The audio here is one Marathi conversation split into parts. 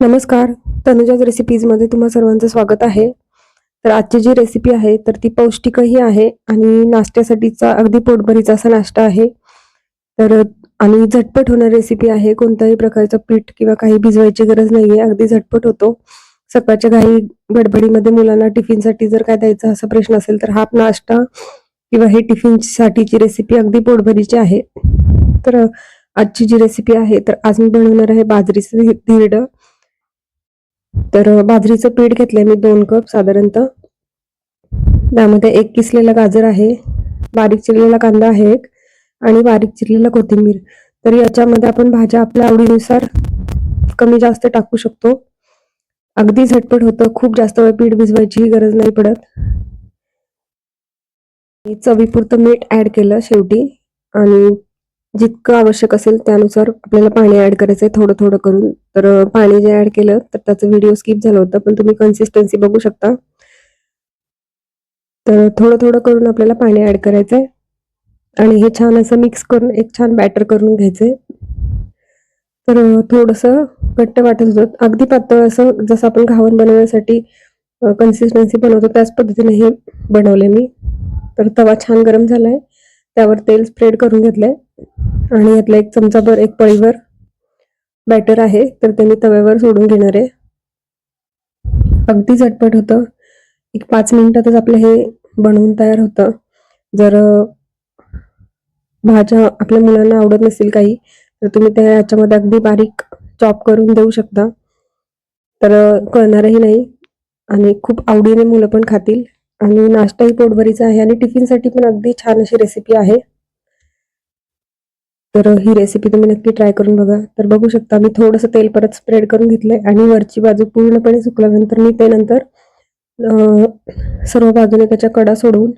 नमस्कार. तनुजाज रेसिपीजमध्ये तुम्हा सर्वांचं स्वागत आहे. तर आजची जी रेसिपी आहे तर ती पौष्टिकही आहे आणि नाश्त्यासाठीचा अगदी पोटभरीचा असा नाश्ता आहे. तर आणि झटपट होणारी रेसिपी आहे कोणत्याही प्रकारचं पीठ किंवा काही भिजवायची गरज नाही आहे अगदी झटपट होतो. सकाळच्या घाई गडबडीमध्ये मुलांना टिफिनसाठी जर काय द्यायचा असा प्रश्न असेल तर हा नाश्ता किंवा हे टिफिनसाठीची रेसिपी अगदी पोटभरीची आहे. तर आजची जी रेसिपी आहे तर आज मी बनवणार आहे बाजरीचं धिरडं. तर बाजरीचं पीठ घेतलंय मी दोन कप साधारणतः. त्यामध्ये एक किसलेला गाजर आहे बारीक चिरलेला कांदा आहे एक आणि बारीक चिरलेला कोथिंबीर. तर याच्यामध्ये आपण भाज्या आपल्या आवडीनुसार कमी जास्त टाकू शकतो. अगदी झटपट होतं खूप जास्त वेळ पीठ भिजवायची गरज नाही पडत. चवीपुरतं मीठ ऍड केलं शेवटी आणि जितकं आवश्यक असेल त्यानुसार आपल्याला पाणी ऍड करायचंय थोडं थोडं करून. तर पाणी जे ऍड केलं तर त्याचं व्हिडिओ स्किप झालं होतं पण तुम्ही कन्सिस्टन्सी बघू शकता. तर थोडं थोडं करून आपल्याला पाणी ऍड करायचंय. आणि हे छान असं मिक्स करून एक छान बॅटर करून घ्यायचंय. तर अ, थोडंसं घट्ट वाटत होतं. अगदी पातळ असं जसं आपण घावन बनवण्यासाठी कन्सिस्टन्सी बनवतो त्याच पद्धतीने हे बनवले मी. तर तवा छान गरम झालाय. त्यावर तेल स्प्रेड करून घेतलंय. आणि यातला एक चमचाभर एक पळीवर बॅटर आहे तर ते मी तव्यावर सोडून घेणार आहे. अगदी झटपट होतं. एक पाच मिनिटातच आपलं हे बनवून तयार होतं. जर भाज्या आपल्या मुलांना आवडत नसेल काही तर तुम्ही त्या याच्यामध्ये अगदी बारीक चॉप करून देऊ शकता. तर कळणारही नाही. आणि खूप आवडीने मुलं पण खातील. आणि नाश्ताही पोटभरीचा आहे आणि टिफिनसाठी पण अगदी छान अशी रेसिपी आहे. तर ही रेसिपी तुम्ही नक्की ट्राय करून बघा. तर बघू शकता मी थोडंसं तेल परत स्प्रेड करून घेतलंय आणि वरची बाजू पूर्णपणे सुकल्यानंतर मी ते नंतर सर्व बाजूने त्याच्या कडा सोडवून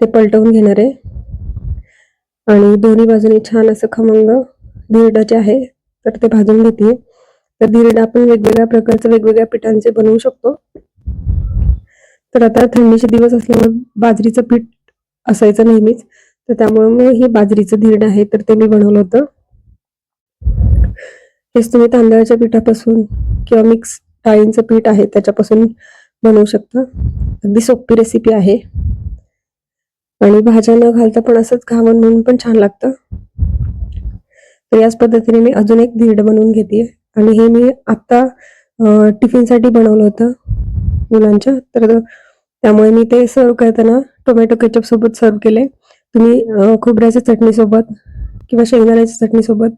ते पलटवून घेणार आहे. आणि दोन्ही बाजूने छान असं खमंग धिरडं जे आहे तर ते भाजून घेते तर धिरडं आपण वेगवेगळ्या प्रकारचे वेगवेगळ्या पिठांचे बनवू शकतो. तर आता थंडीचे दिवस असल्यामुळे बाजरीचं पीठ असायचं नेहमीच. तर त्यामुळे मग हे बाजरीचं धिरडं आहे तर ते मी बनवलं होतं. हेच तुम्ही तांदळाच्या पिठापासून किंवा मिक्स डाळींचं पीठ आहे त्याच्यापासून बनवू शकता. अगदी सोपी रेसिपी आहे. आणि भाज्या न घालता पण असंच घावण म्हणून पण छान लागतं. तर याच पद्धतीने मी अजून एक धीड बनवून घेते आणि हे मी आत्ता टिफिनसाठी बनवलं होतं मुलांच्या. तर त्यामुळे मी ते सर्व करताना टोमॅटो केचप सोबत सर्व केले तुम्ही खोबऱ्याच्या चटणीसोबत किंवा शेंगदाण्याच्या चटणीसोबत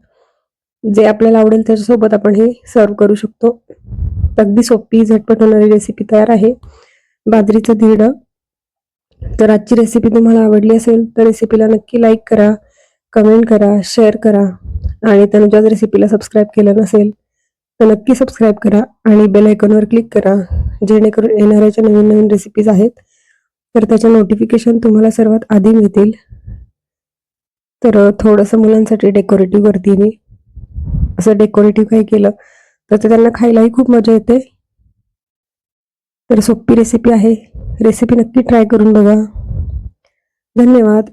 जे आपल्याला आवडेल त्याच्यासोबत आपण हे सर्व करू शकतो. अगदी सोपी झटपट होणारी रेसिपी तयार आहे. बाजरीचं धिरडं. तर आजची रेसिपी तुम्हाला आवडली असेल तर रेसिपीला नक्की लाईक करा कमेंट करा शेअर करा. आणि तनुजाच रेसिपीला सबस्क्राईब केलं नसेल तर नक्की सबस्क्राईब करा आणि बेल आयकॉनवर क्लिक करा. जेणेकरून येणाऱ्या ज्या नवीन नवीन रेसिपीज आहेत. तर त्याचे नोटिफिकेशन तुम्हाला सर्वात आधी मिळतील. तर थोडंसं मुलांसाठी डेकोरेटिव्ह करते मी असं डेकोरेटिव्ह काही केलं तर ते त्यांना खायलाही खूप मजा येते. तर सोपी रेसिपी आहे. रेसिपी नक्की ट्राय करून बघा. धन्यवाद.